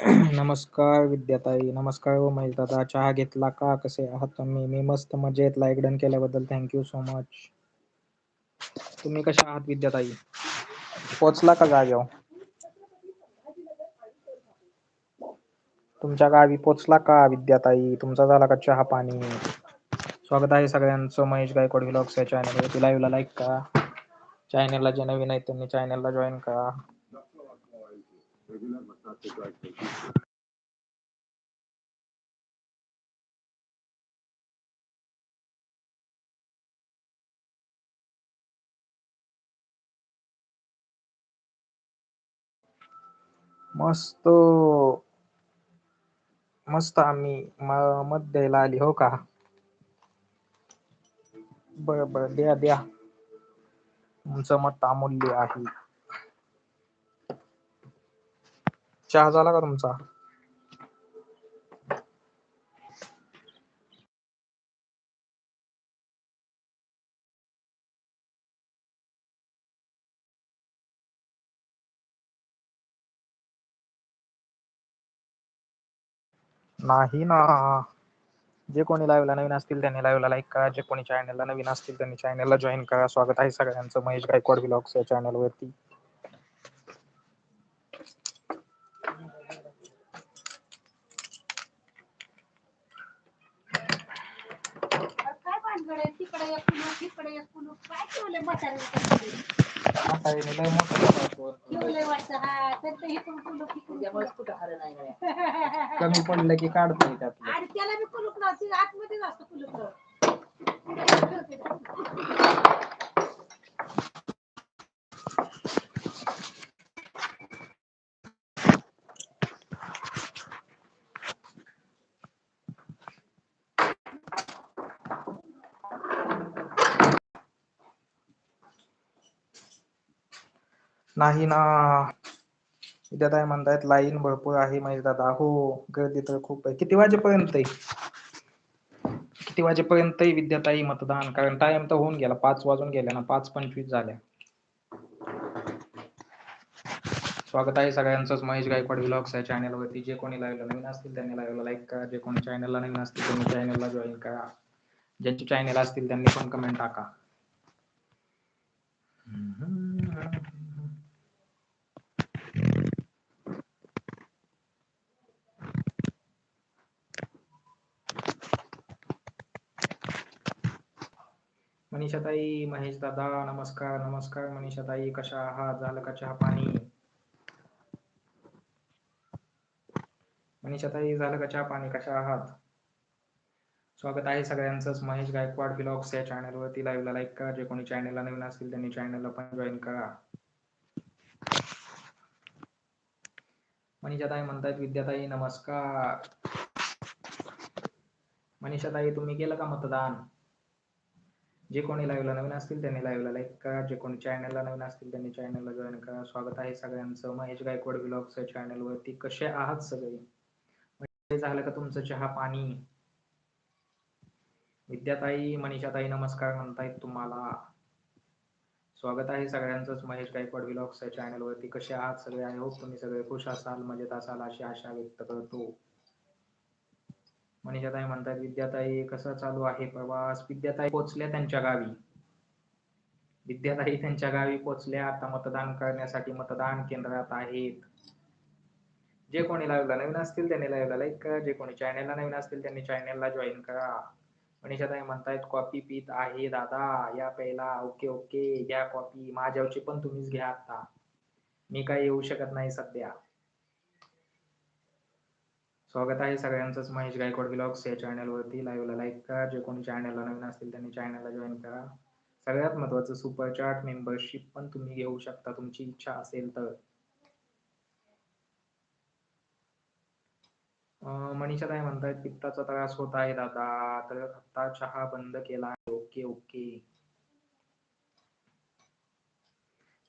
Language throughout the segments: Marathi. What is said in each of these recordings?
नमस्कार विद्याताई नमस्कार हो व महेश दादा चहा घेतला का? कसे आहात तुम्ही? मी मस्त मजेत लाईक डन केल्याबद्दल थँक्यू सो मच तुम्ही कशा आहात विद्याताई? पोचला का जाग्यावर हो? तुमच्या गावी पोचला का विद्याताई? तुमचा झाला का चहा पाणी? स्वागत आहे सगळ्यांचं. महेश गायकवाड व्लॉग्स या चॅनलवर तुला लाईक का? चॅनलला जे नवीन आहेत त्यांनी चॅनलला जॉईन करा. मस्त. मस्त आम्ही म- मत द्यायला आली हो का? बर बर द्या द्या. तुमचं मत अमूल्य आहे. चहा झाला का तुमचा? नाही ना. जे कोणी लाईव्हला नवीन असतील त्यांनी लाईव्हला लाईक करा. जे कोणी चॅनलला नवीन असतील त्यांनी चॅनलला जॉईन करा. स्वागत आहे सगळ्यांचं. महेश गायकवाड ब्लॉग्स या चॅनलवरती काय एक कुलूप इकडे एक कुलूप काय ठेवलंय म्हाताऱ्याने म्हातारीने लय मोठं केलं. ठेवलंय वाटतं. हा तर ते इकडून कुलूप इकडून कुलूप. कमी पडलं की त्यातलं. आणि त्याला बी कुलूप लावते आतमध्येच असतं कुलूप. नाही ना. विद्याताई म्हणतायत लाईन भरपूर आहे म्हणजे दादा. हो गर्दी तर खूप आहे. किती वाजेपर्यंत आहे? किती वाजेपर्यंत विद्याताई मतदान? कारण टाइम तर होऊन गेला. पाच वाजून गेल्या ना. पाच पंचवीस झाल्या. स्वागत आहे सगळ्यांचंच. महेश गायकवाड व्लॉग्स या चॅनलवरती जे कोणी लाईव्हला नवीन असतील त्यांनी लाईव्हला लाईक करा. जे कोणी चॅनलला नवीन असतील त्यांनी चॅनलला जॉईन करा. ज्यांचे चॅनल असतील त्यांनी पण कमेंट टाका. मनीषाताई महेश दादा नमस्कार नमस्कार मनीषाताई कशा आहात? झालं का चहा पाणी? मनीषाताई झालं का चहा पाणी? कशा आहात? स्वागत आहे सगळ्यांचंच. महेश गायकवाड ब्लॉग्स या चॅनलवरती. लाईव्हला लाईक करा. जे कोणी चॅनलला नवीन असतील त्यांनी चॅनलला पण जॉईन करा. मनीषाताई म्हणतायत विद्याताई नमस्कार. मनीषाताई तुम्ही केलं का मतदान? जे कोणी लाईव्हला नवीन असतील त्यांनी लाईव्हला लाईक करा. जे कोणी चॅनलला नवीन असतील त्यांनी चॅनलला जॉईन करा. स्वागत आहे सगळ्यांचं. महेश गायकवाड ब्लॉग्स चॅनलवरती कसे आहात सगळे? म्हणजे झालं का तुमचं चहा पाणी? विद्याताई मनीषाताई नमस्कार म्हणतायत तुम्हाला. स्वागत आहे सगळ्यांचंच. महेश गायकवाड ब्लॉग्स चॅनलवरती कसे आहात सगळे? आय होप तुम्ही सगळे खुश असाल मजेत असाल अशी आशा व्यक्त करतो. मनीषाताई म्हणतात विद्याताई कसं चालू आहे प्रवास? विद्याताई पोचल्या त्यांच्या गावी. विद्याताई त्यांच्या गावी पोचल्या. आता मतदान करण्यासाठी मतदान केंद्रात आहेत. जे कोणी लाईव्हला नवीन असतील त्यांनी लाईव्हला लाईक करा. जे कोणी चॅनेलला नवीन असतील त्यांनी चॅनेलला जॉईन करा. मनीषाताई म्हणतायत कॉपी पित आहे दादा. या पहिला ओके ओके. घ्या कॉपी माझ्यावची पण तुम्हीच घ्या आता. मी काही येऊ शकत नाही सध्या. स्वागत आहे सगळ्यांचंच. महेश गायकवाड ब्लॉग्स या चॅनलवरती लाईव्हला लाईक करा. जे कोणी चॅनलला नवीन असतील त्यांनी चॅनलला जॉईन करा. सगळ्यात महत्त्वाचं सुपर चार्ट मेंबरशिप पण तुम्ही घेऊ शकता. तुमची इच्छा असेल तर. मनीषा काय म्हणतायत पित्ताचा त्रास होत आहे दादा. तर आता चहा बंद केला आहे. ओके ओके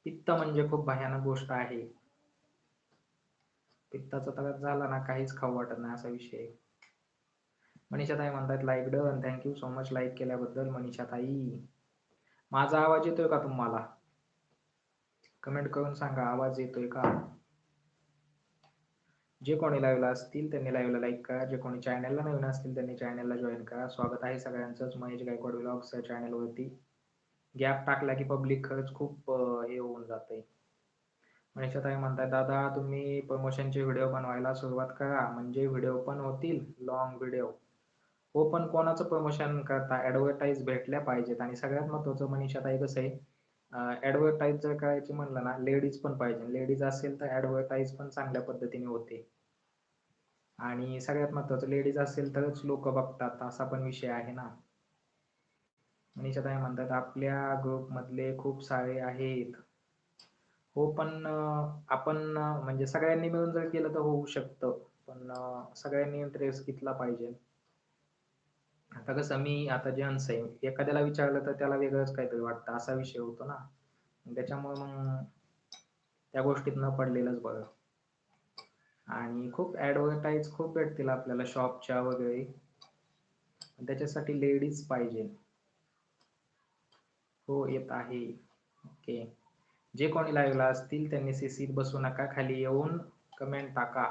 पित्त म्हणजे खूप भयानक गोष्ट आहे. पित्ताचा त्रास झाला ना काहीच खाऊ वाटत नाही असा विषय मनीषा मनीषाताई म्हणतात like done thank you so much like केल्याबद्दल मनीषाताई. माझा आवाज येतोय का तुम्हाला? कमेंट करून सांगा आवाज येतोय का? जे कोणी लाईव्हला असतील त्यांनी लाईव्हला लाईक करा. जे कोणी चॅनलला नवीन असतील त्यांनी चॅनलला जॉईन करा. स्वागत आहे सगळ्यांचंच. महेश गायकवाड व्लॉग्स या चॅनलवरती गॅप टाकला की पब्लिक खरंच खूप हे होऊन जातंय. मनीषाताई म्हणताय दादा तुम्ही प्रमोशनचे व्हिडिओ बनवायला सुरुवात करा. म्हणजे व्हिडिओ पण होतील लॉंग व्हिडिओ हो पण कोणाचं प्रमोशन करता? ॲडव्हर्टाईज भेटल्या पाहिजेत. आणि सगळ्यात महत्वाचं मनीषाताई कसं आहे ॲडव्हर्टाईज जर करायची म्हणलं ना लेडीज पण पाहिजे. लेडीज असेल तर ॲडव्हर्टाईज पण चांगल्या पद्धतीने होते. आणि सगळ्यात महत्वाचं लेडीज असेल तरच लोक बघतात. असा पण विषय आहे ना. मनीषाताई म्हणतात आपल्या ग्रुप मधले खूप सारे आहेत. हो पण आपण म्हणजे सगळ्यांनी मिळून जर केलं तर होऊ शकतं. पण सगळ्यांनी इंटरेस्ट घेतला पाहिजे. आता कसं मी आता जेंट्स आहे एखाद्याला विचारलं तर त्याला वेगळंच काहीतरी वाटतं असा विषय होतो ना. त्याच्यामुळे मग त्या गोष्टीत न पडलेलंच बरं आणि खूप ऍडव्हर्टाईज खूप भेटतील आपल्याला शॉपच्या वगैरे. त्याच्यासाठी लेडीज पाहिजे. हो येत आहे. ओके जे कोणी लाईव्हला असतील त्यांनी सीसीत बसू नका खाली येऊन कमेंट टाका.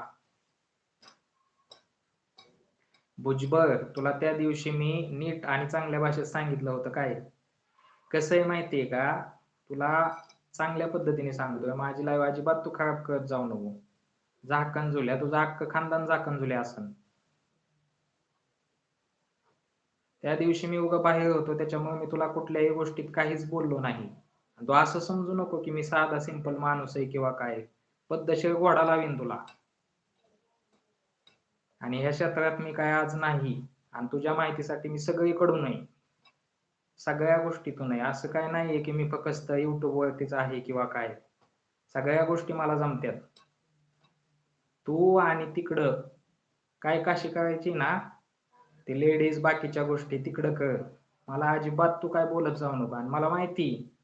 भुजबळ तुला त्या दिवशी मी नीट आणि चांगल्या भाषेत सांगितलं होतं काय? कसं आहे माहितीये का? तुला चांगल्या पद्धतीने सांगतोय माझी लाईव्ह अजिबात तू खराब करत जाऊ नको. झाकण झुल्या. तुझं अख्खं खानदान झाकण झुल्या असन त्या दिवशी मी उगा बाहेर होतो. त्याच्यामुळे मी तुला कुठल्याही गोष्टीत काहीच बोललो नाही. तो असं समजू नको की मी साधा सिंपल माणूस आहे किंवा काय पद्धतशीर घोडा लावीन तुला. आणि ह्या क्षेत्रात मी काय आज नाही. आणि तुझ्या माहितीसाठी मी सगळीकडून आहे. सगळ्या गोष्टीतून आहे. असं काय नाहीये की मी फक्त युट्यूब वरतीच आहे किंवा काय सगळ्या गोष्टी मला जमत्यात. तू आणि तिकडं काय काशी करायची ना? ते लेडीज बाकीच्या गोष्टी तिकडं कर. मला अजिबात तू काय बोलत जाऊ नको. आणि मला माहिती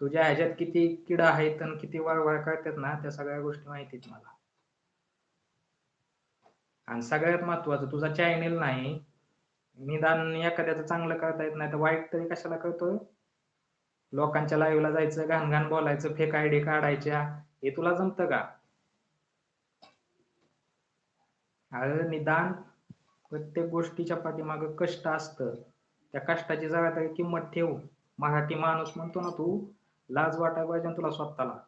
तुझ्या ह्याच्यात किती किडा आहेत आणि किती वळवळ करतात ना त्या सगळ्या गोष्टी माहितीत मला. आणि सगळ्यात महत्वाचं तुझा चॅनेल नाही निदान एखाद्याचं चांगलं करता येत नाही तर वाईट तरी कशाला करतोय? लोकांच्या लाईव्हला जायचं घाण घाण बोलायचं फेक आयडी काढायच्या हे तुला जमतं का? अरे निदान प्रत्येक गोष्टीच्या पाठीमाग कष्ट असतं. त्या कष्टाची जरा तरी किंमत ठेव. मराठी माणूस म्हणतो ना तू लाज वाटायला पाहिजे तुला स्वतःला.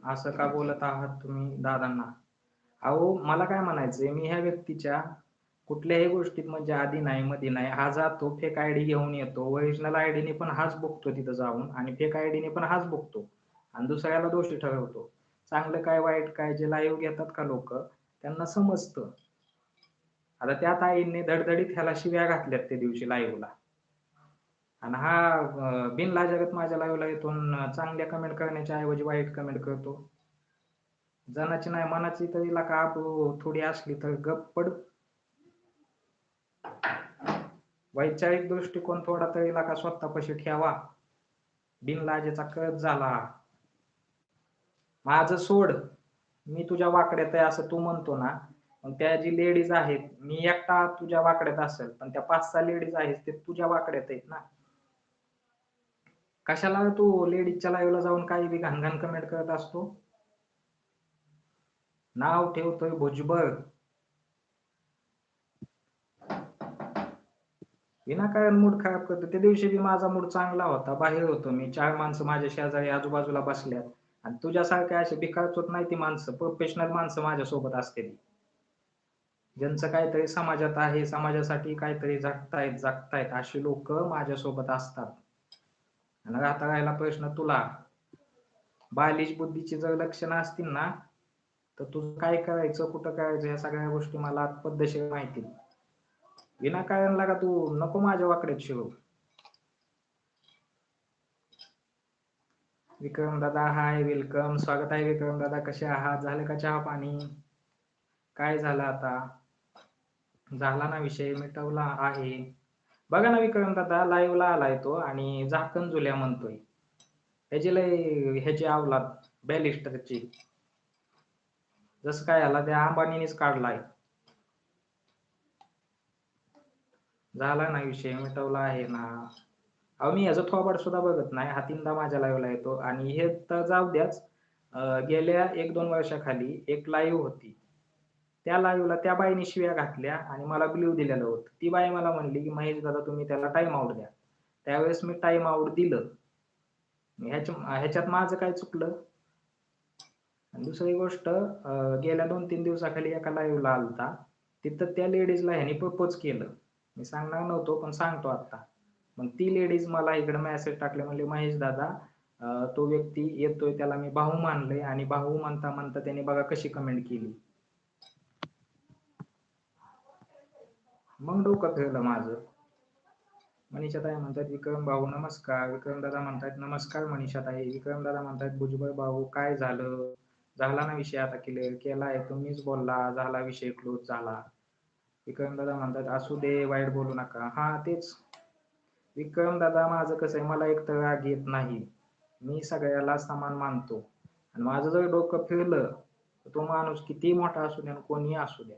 असं का बोलत आहात तुम्ही दादांना? अहो मला काय म्हणायचंय मी ह्या व्यक्तीच्या कुठल्याही गोष्टीत म्हणजे आधी नाही मध्ये नाही हा जातो फेक आयडी घेऊन येतो ओरिजिनल आयडीने पण हाच बघतो तिथं जाऊन आणि फेक आयडीने पण हाच बघतो आणि दुसऱ्याला दोषी ठरवतो. चांगलं काय वाईट काय जे लाईव्ह घेतात का लोक त्यांना समजतं. आता त्या ताईंनी धडधडीत ह्याला शिव्या घातल्यात त्या दिवशी लाईव्हला आणि हा अं, बिनलाजगत माझ्या लाईव्हला येथून चांगल्या कमेंट करण्याच्या ऐवजी वाईट कमेंट करतो. जनाची नाही मनाची तरी का थोडी असली तर गप्पड पड. वैचारिक दृष्टिकोन थोडा तरी का स्वतःपाशी ठेवा. बिनलाजेचा कळत झाला. माझं सोड. मी तुझ्या वाकड्यात आहे असं तू म्हणतो ना मग त्या जी लेडीज आहेत मी एकटा तुझ्या वाकड्यात असेल पण त्या पाच सहा लेडीज आहेत ते तुझ्या वाकड्यात आहेत ना. कशाला तू लेडीजच्या लाईव्हला जाऊन काही बी घाणघाण कमेंट करत असतो? नाव ठेवतोय भुजबळ. विनाकारण मूड खराब करतो. त्या दिवशी बी माझा मूड चांगला होता बाहेर होतो मी. चार माणसं माझ्या शेजारी आजूबाजूला बसल्यात. आणि तुझ्यासारखे असे भिकारचोट नाही ती माणसं प्रोफेशनल माणसं माझ्यासोबत असते ज्यांचं काहीतरी समाजात आहे समाजासाठी काहीतरी जगतायत जगतायत अशी लोक माझ्यासोबत असतात. आणि राहता राहिला प्रश्न तुला. बालिश बुद्धीची जर लक्षणं असतील ना तर तुझं काय करायचं कुठं करायचं या सगळ्या गोष्टी मला पद्धतशीर माहिती विनाकारण लागा तू नको माझ्या वाकड्यात शिरू. विक्रम दादा हाय वेलकम. स्वागत आहे विक्रम दादा कसे आहात? झालं का चहा पाणी? काय झालं आता? झाला ना विषय मिटवला आहे. बघा ना विक्रम दादा लाईव्ह ला आलाय तो आणि झाकण जुल्या म्हणतोय. ह्याची लय ह्याची आवलाद बॅलिस्टरची. जसं काय आला त्या अंबानीनेच काढलाय. झाला ना विषय मिटवला आहे ना. अहो मी ह्याचं थोबाड सुद्धा बघत नाही. हा तीनदा माझ्या लाईव्हला येतो. आणि हे तर जाऊ द्याच. गेल्या एक दोन वर्षाखाली एक लाईव्ह होती. त्या लाईव्हला त्या बाईने शिव्या घातल्या आणि मला ब्ल्यू दिलेलं होतं. ती बाई मला म्हणली की महेश दादा तुम्ही त्याला टाइम आउट द्या. त्यावेळेस मी टाइम आउट दिलं. ह्याच्या ह्याच्यात माझं काय चुकलं? आणि दुसरी गोष्ट गेल्या दोन तीन दिवसाखाली एका लाईव्हला आलता. तिथं त्या लेडीजला ह्याने प्रपोज केलं. मी सांगणार नव्हतो पण सांगतो आता. मग ती लेडीज मला इकडे मेसेज टाकले म्हणले महेश दादा तो व्यक्ती येतोय त्याला मी भाऊ मानलंय. आणि भाऊ म्हणता म्हणता त्याने बघा कशी कमेंट केली. मग डोकं फिरलं माझं. मनीषाताई म्हणतात विक्रम भाऊ नमस्कार. विक्रम दादा म्हणतात नमस्कार मनीषाताई. विक्रम दादा म्हणतात भुजबळ भाऊ काय झालं? झाला ना विषय आता क्लिअर केलाय? तुम्हीच बोलला झाला विषय क्लोज झाला. विक्रम दादा म्हणतात असू दे वाईट बोलू नका. हा तेच. विक्रम दादा माझं कसं आहे मला एक तर राग येत नाही. मी सगळ्याला समान मानतो. आणि माझं जर डोकं फिरलं तर तो माणूस किती मोठा असू द्या आणि कोणीही असू द्या.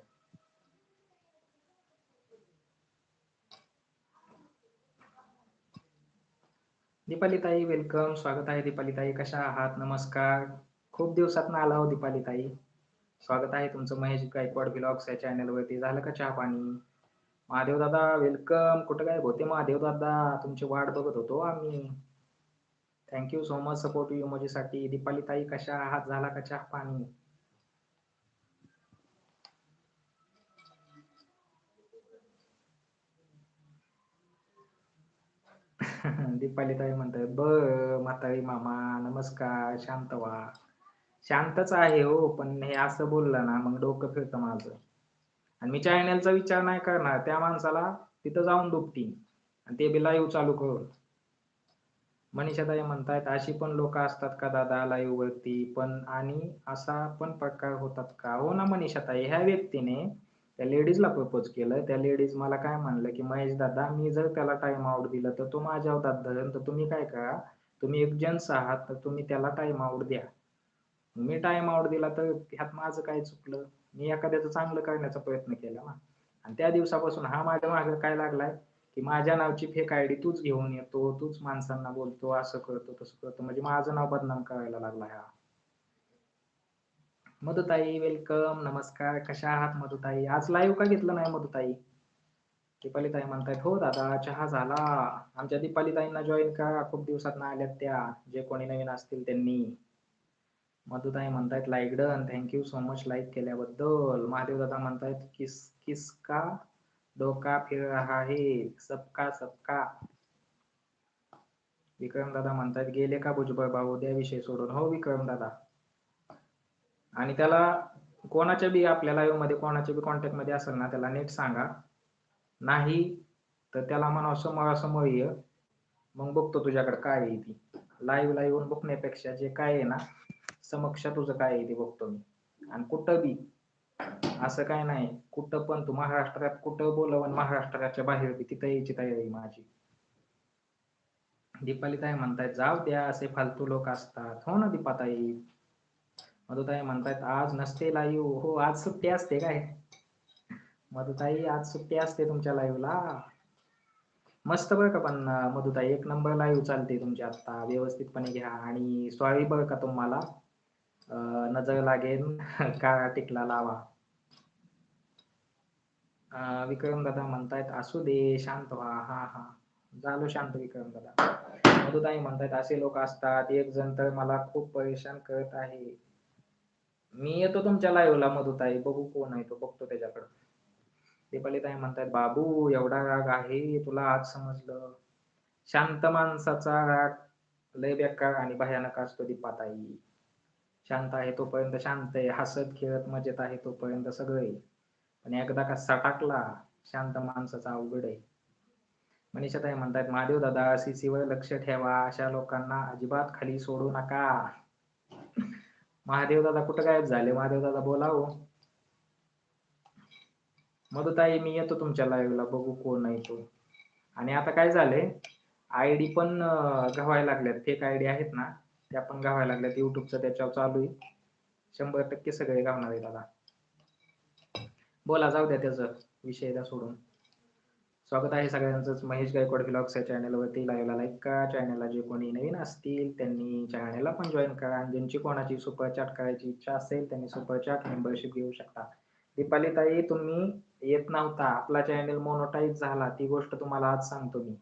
दीपालीताई वेलकम स्वागत आहे दीपालीताई. कशा आहात? नमस्कार. खूप दिवसात आला हो दीपालीताई. स्वागत आहे तुमचं महेश गायकवाड ब्लॉग्स या चॅनल वरती. झालं का चहा पाणी? महादेव दादा वेलकम कुठं काय होते महादेव दादा? तुमची वाट बघत होतो आम्ही. Thank you so much support emoji साठी दीपालीताई कशा आहात? झाला का चहा पाणी? दीपाली ताई म्हणतात ब म्हातारी मामा नमस्कार शांत व्हा. शांतच आहे हो पण हे असं बोललं ना मग डोकं फिरतं माझं. आणि मी चॅनलचा विचार नाही करणार त्या माणसाला तिथं जाऊन दुपटीन आणि ते बी लाईव्ह चालू करून. मनीषाताई म्हणतायत अशी पण लोक असतात का दादा लाईव्ह वरती? पण आणि असा पण प्रकार होतात का? हो ना मनीषाताई ह्या व्यक्तीने त्या लेडीजला प्रपोज केलं. त्या लेडीज मला काय म्हणलं की महेश दादा मी जर त्याला टाइम आउट दिलं तर तो माझ्यावर दात धरेल तर तुम्ही काय करा? तुम्ही एक जेंट्स आहात तर तुम्ही त्याला टाइम आउट द्या. मी टाइम आउट दिला तर ह्यात माझं काय चुकलं? मी एखाद्याचं चांगलं करण्याचा प्रयत्न केला ना. आणि त्या दिवसापासून हा माझ्या मागे काय लागलाय? की माझ्या नावची फेक आयडी तूच घेऊन येतो तूच माणसांना बोलतो असं करतो तसं करतो. म्हणजे माझं नाव बदनाम करायला लागला हा. मधुताई वेलकम नमस्कार. कशा आहात मधुताई? आज लाईव्ह का घेतलं नाही मधुताई? दीपालीताई म्हणतायत हो दादा चहा झाला. आमच्या दीपालीताईंना जॉईन करा. खूप दिवसात ना आल्यात त्या. जे कोणी नवीन असतील त्यांनी. मधुताई म्हणतायत like done thank you so much like केल्याबद्दल. महादेव दादा म्हणतायत किस किसका डोका फिर रहा है? सबका सबका. विक्रम दादा म्हणतायत गेले का भुजबळ भाऊ? द्या विषय सोडून. हो विक्रम दादा. आणि त्याला कोणाच्या बी आपल्या लाईव्हमध्ये कोणाच्या बी कॉन्टॅक्टमध्ये असेल ना त्याला नीट सांगा. नाही तर त्याला म्हणा समोरासमोर ये. मग बघतो तुझ्याकडे काय आहे ती. लाईव्ह लाईव्ह येऊन बघण्यापेक्षा जे काय आहे ना समक्ष तुझं काय आहे ते बघतो मी. आणि कुठं बी असं काय नाही. कुठं पण तू महाराष्ट्रात कुठं बोलव आणि महाराष्ट्राच्या बाहेर बी तिथं यायची तयारी माझी. दीपाली काय म्हणताय जाऊ द्या असे फालतू लोक असतात. हो ना दीपाताई? मधुताई म्हणतायत आज नसते लाईव्ह हो आज सुट्टी असते काय? मधुताई आज सुट्टी असते तुमच्या लाईव्हला मस्त बरं का पण मधुताई एक नंबर लाईव्ह चालते तुमची आता व्यवस्थितपणे घ्या. आणि सॉरी बरं का तुम्हाला? नजर लागेल काळा टिकला लावा. विक्रम दादा म्हणतायत असू दे शांत व्हा. हा हा. झालो शांत विक्रम दादा. मधुताई म्हणतायत असे लोक असतात एक जण तर मला खूप परेशान करत आहे. मी येतो तुमच्या लाईव्हला मधुताई. बघू कोण आहे तो. बघतो त्याच्याकडं. दीपाली ताई म्हणतायत बाबू एवढा राग आहे तुला आज समजलं. शांत माणसाचा राग लय बेकार आणि भयानक असतो दीपाताई. शांत आहे तोपर्यंत शांत आहे. हसत खेळत मजेत आहे तोपर्यंत सगळं आहे. पण एकदा का सटाकला शांत माणसाचा अवघड आहे. मनीषा ताई म्हणतायत महादेव दादा सीसीवर वर लक्ष ठेवा. अशा लोकांना अजिबात खाली सोडू नका. महादेव दादा कुठं गायब झाले? महादेव दादा बोला हो मधुताई मी येतो तुमच्या लाईव्हला बघू कोण आहे तो. आणि आता काय झालंय? आयडी पण गव्हायला लागल्यात. फेक आयडी आहेत ना त्या पण घावायला लागल्यात. युट्यूबचं त्याच्यावर चालू आहे. शंभर टक्के सगळे घावणार आहे दादा. बोला जाऊ द्या त्याचं. विषय द्या सोडून. स्वागत आहे सगळ्यांचंच. महेश गायकवाड ब्लॉग्स या चॅनलवरती लाईव्हला लाईक करा. चॅनलला जे कोणी नवीन असतील त्यांनी चॅनलला पण जॉईन करा. आणि ज्यांची कोणाची सुपर चॅट करायची इच्छा असेल त्यांनी सुपर चॅट मेंबरशिप घेऊ शकता. दीपाली ताई तुम्ही येत नव्हता. आपला चॅनल मोनोटाईज झाला. ती गोष्ट तुम्हाला आज सांगतो मी.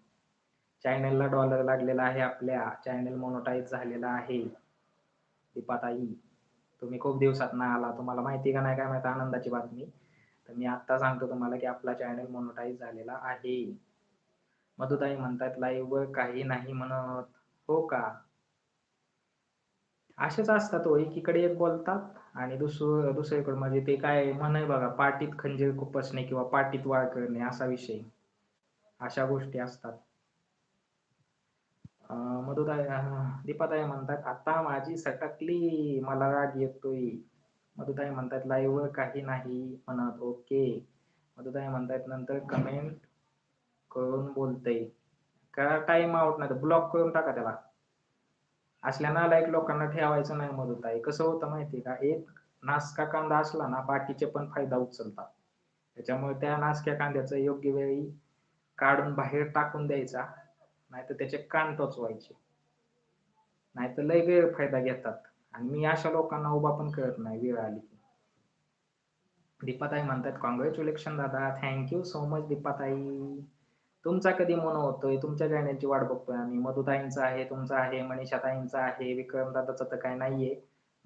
चॅनलला डॉलर लागलेला आहे आपल्या. चॅनल मोनोटाईज झालेला आहे. दीपाताई तुम्ही खूप दिवसात ना आला. तुम्हाला माहिती का नाही काय माहिती? आनंदाची बातमी. तर मी आता सांगतो तुम्हाला की आपला चॅनल मोनोटाईज झालेला आहे. मधुताई म्हणतात लाईव्ह वर काही नाही म्हणत. हो का? असेच असतात हो एकीकडे एक बोलतात आणि दुसरं दुसरीकडे म्हणजे ते काय म्हण बघा पाटीत खंजीर खुपसणे किंवा पाटीत वाळ करणे असा विषय. अशा गोष्टी असतात. अं, मधुताई दीपाताई म्हणतात आता माझी सटकली मला राग येतोय. मधुताई म्हणतात लाईव्ह काही नाही म्हणत. ओके. मधुताई म्हणतात नंतर कमेंट करून बोलतय का टाइम आउट नाही ब्लॉक करून टाका त्याला. असल्या नालायक लोकांना ठेवायचं नाही मधुताई कसं होतं माहितीये का? एक नासका कांदा असला ना बाकीचे पण फायदा उचलतात. त्याच्यामुळे त्या नासक्या कांद्याचं योग्य वेळी काढून बाहेर टाकून द्यायचा. नाहीतर त्याचे कान टोचवायचे. नाहीतर लय गैरफायदा घेतात. आणि मी अशा लोकांना उभा पण करत नाही वेळ आली की. दीपाताई म्हणतात कॉंग्रॅच्युलेशन दादा. थँक्यू सो मच दीपाताई. तुमचा कधी मन होतोय? तुमच्या चॅनलची वाट बघतोय आम्ही. मधुताईंचा आहे तुमचा आहे मनीषाताईंचा आहे विक्रम दादाचा तर काय नाहीये.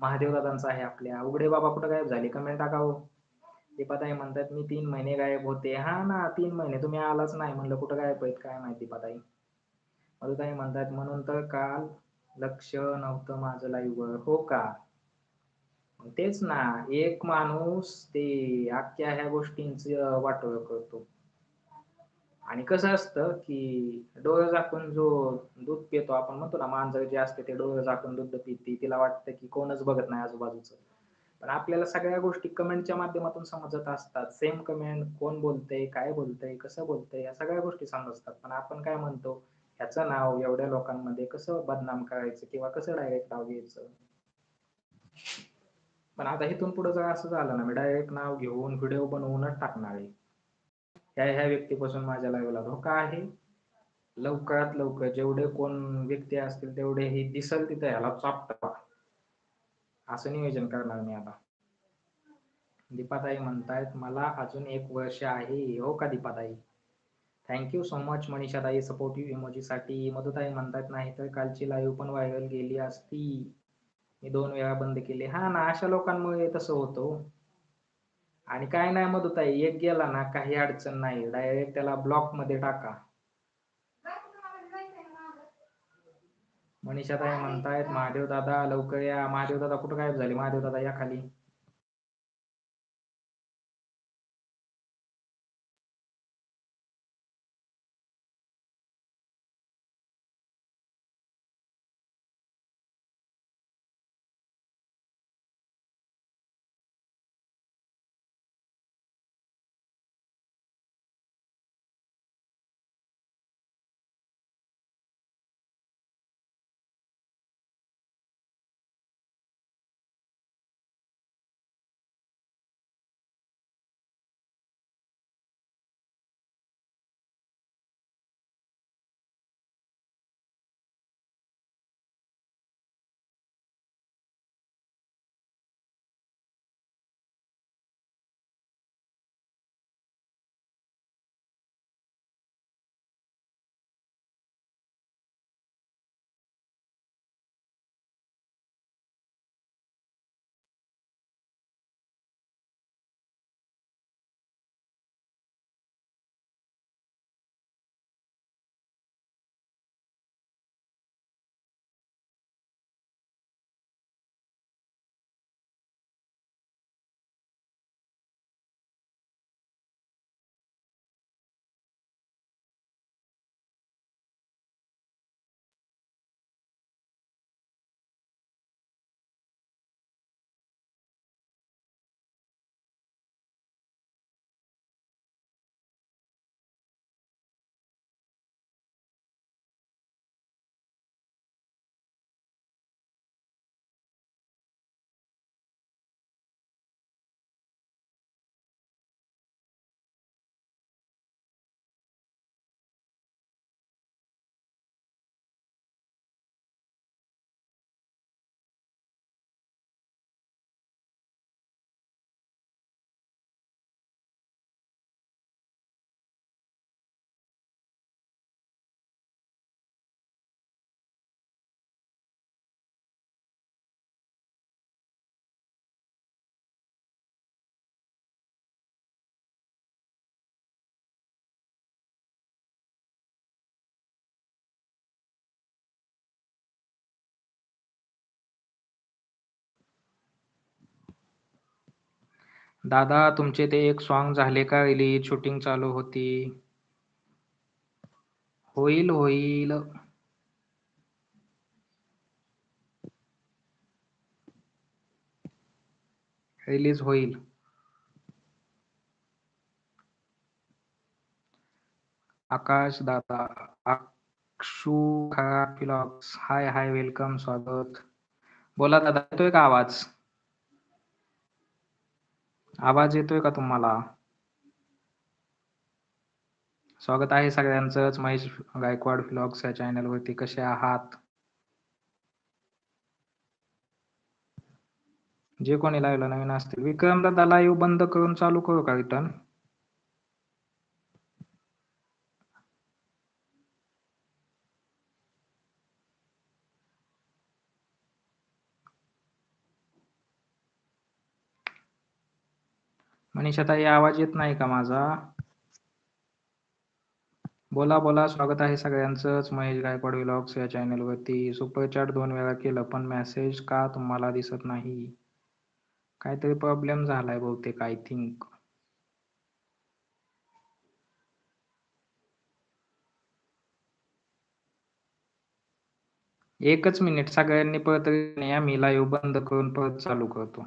महादेव दादांचा आहे आपल्या. उघडे बाबा कुठं गायब झाले? कमेंट टाका हो. दीपाताई म्हणतात मी तीन महिने गायब होते. हा ना तीन महिने. तुम्ही आलाच नाही. म्हणलं कुठं गायब आहेत? काय माहिती दीपाताई. मधुताई म्हणतात म्हणून तर काल लक्ष नव्हतं माझं लाईव्ह हो का? तेच ना एक माणूस ते अख्ख्या ह्या गोष्टींचं वाटोळ करतो. आणि कसं असतं की डोळे झाकून जो दूध पितो आपण म्हणतो ना मांजर जे असते ते डोळे झाकून दूध पिते तिला वाटतं की कोणच बघत नाही आजूबाजूचं. पण आपल्याला सगळ्या गोष्टी कमेंटच्या माध्यमातून समजत असतात. सेम कमेंट कोण बोलतंय काय बोलतंय कसं बोलतंय या सगळ्या गोष्टी समजतात. पण आपण काय म्हणतो? ह्याचं नाव एवढ्या लोकांमध्ये कसं बदनाम करायचं किंवा कसं डायरेक्ट नाव घ्यायचं? पण आता इथून पुढे जर असं झालं ना मी डायरेक्ट नाव घेऊन व्हिडिओ बनवूनच टाकणार आहे. ह्या ह्या व्यक्तीपासून माझ्या लाईव्हला धोका आहे. लवकरात लवकर जेवढे कोण व्यक्ती असतील तेवढे हे दिसल तिथे ह्याला चापटा असं नियोजन करणार मी आता. दीपाताई म्हणतायत मला अजून एक वर्ष आहे. हो का दीपाताई? थँक्यू सो मच मनीषाताई. सपोर्टिव्ह इमोजीसाठी मधुताई म्हणतात नाही तर कालची लाईव्ह पण व्हायरल गेली असती. मी दोन वेळा बंद केले. हा ना अशा लोकांमुळे तसं होतो हो. आणि काय नाही मधुताई एक गेला ना काही अडचण नाही. डायरेक्ट त्याला ब्लॉकमध्ये टाका. मनीषाताई म्हणतायत महादेव दादा लवकर या. महादेव दादा कुठं गायब झाले? महादेव दादा या खाली. दादा तुमचे ते एक सॉन्ग झाले का रिलीज शूटिंग चालू होती. होईल होईल. रिलीज होईल. आकाश दादा अक्षू फिलॉक्स हाय हाय वेलकम स्वागत. बोला दादा येतोय का आवाज? आवाज येतोय का तुम्हाला? स्वागत आहे सगळ्यांचंच. महेश गायकवाड फ्लॉग्स या चॅनल वरती. कसे आहात? जे कोणी लावलं नवीन असतील विक्रम दादा लाईव्ह बंद करून चालू करू का रिटर्न मनीषा हे आवाज येत नाही का माझा? बोला बोला. स्वागत आहे सगळ्यांचंच. महेश गायकवाड व्लॉग्स या चॅनल वरती सुपरचॅट दोन वेळा केलं पण मेसेज का तुम्हाला दिसत नाही? काहीतरी प्रॉब्लेम झालाय बहुतेक आय थिंक एकच मिनिट सगळ्यांनी परत या मी लाईव्ह बंद करून परत चालू करतो.